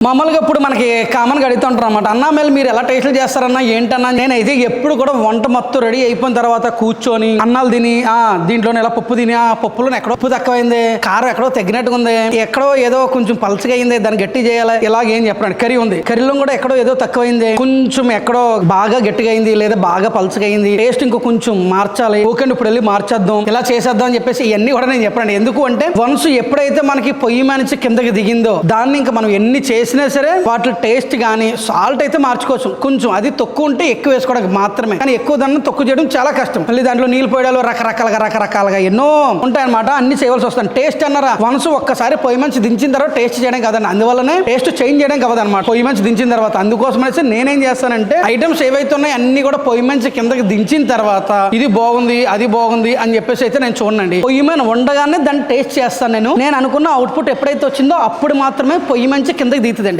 మామూలుగా ఇప్పుడు మనకి కామన్గా అడుగుతుంటారు అనమాట అన్నా మేలు మీరు ఎలా టేస్ట్లు చేస్తారన్నా ఏంటన్నా? నేనైతే ఎప్పుడు కూడా వంట మొత్తం రెడీ అయిపోయిన తర్వాత కూర్చొని అన్నాలు తిని ఆ దీంట్లో ఎలా పప్పు తిని ఆ పప్పులో ఎక్కడో ఉప్పు తక్కువైంది కారం ఎక్కడో తగ్గినట్టుగా ఉంది ఎక్కడో ఏదో కొంచెం పలచగా అయింది దాన్ని గట్టి చేయాలి ఇలాగేం చెప్పండి కర్రీ ఉంది. కర్రీలో కూడా ఎక్కడో ఏదో తక్కువైంది కొంచెం ఎక్కడో బాగా గట్టిగా అయింది లేదా బాగా పలచగా అయింది టేస్ట్ ఇంకో కొంచెం మార్చాలి ఓకే ఇప్పుడు వెళ్ళి మార్చేద్దాం ఇలా చేసేద్దాం అని చెప్పేసి ఇవన్నీ కూడా నేను చెప్పండి ఎందుకు అంటే వన్స్ ఎప్పుడైతే మనకి పొయ్యి మనిషి కిందకి దిగిందో దాన్ని ఇంకా మనం ఎన్ని చేసి చేసినా సరే వాటి టేస్ట్ కానీ సాల్ట్ అయితే మార్చుకోవచ్చు. కొంచెం అది తక్కువ ఉంటే ఎక్కువ వేసుకోవడానికి మాత్రమే. కానీ ఎక్కువ దాన్ని తక్కువ చేయడం చాలా కష్టం. మళ్ళీ దాంట్లో నీళ్ళు పోయడాలు రకరకాలుగా రకరకాలుగా ఎన్నో ఉంటాయన్నమాట. అన్ని చేయవలసి వస్తాను టేస్ట్ అన్నారా మనసు ఒక్కసారి పొయ్యి మంచి దించిన తర్వాత టేస్ట్ చేయడం కదండి అందువల్లనే టేస్ట్ చేంజ్ చేయడం కదనమాట పొయ్యి మంచి దించిన తర్వాత. అందుకోసం అనేసి నేనేం చేస్తానంటే ఐటమ్స్ ఏవైతే ఉన్నాయో అన్ని కూడా పొయ్యి మంచి కిందకి దించిన తర్వాత ఇది బాగుంది అది బాగుంది అని చెప్పేసి అయితే నేను చూడండి పొయ్యి మన ఉండగానే దాన్ని టేస్ట్ చేస్తాను నేను. నేను అనుకున్న అవుట్పుట్ ఎప్పుడైతే వచ్చిందో అప్పుడు మాత్రమే పొయ్యి మంచి కిందకి దిగుతుందండి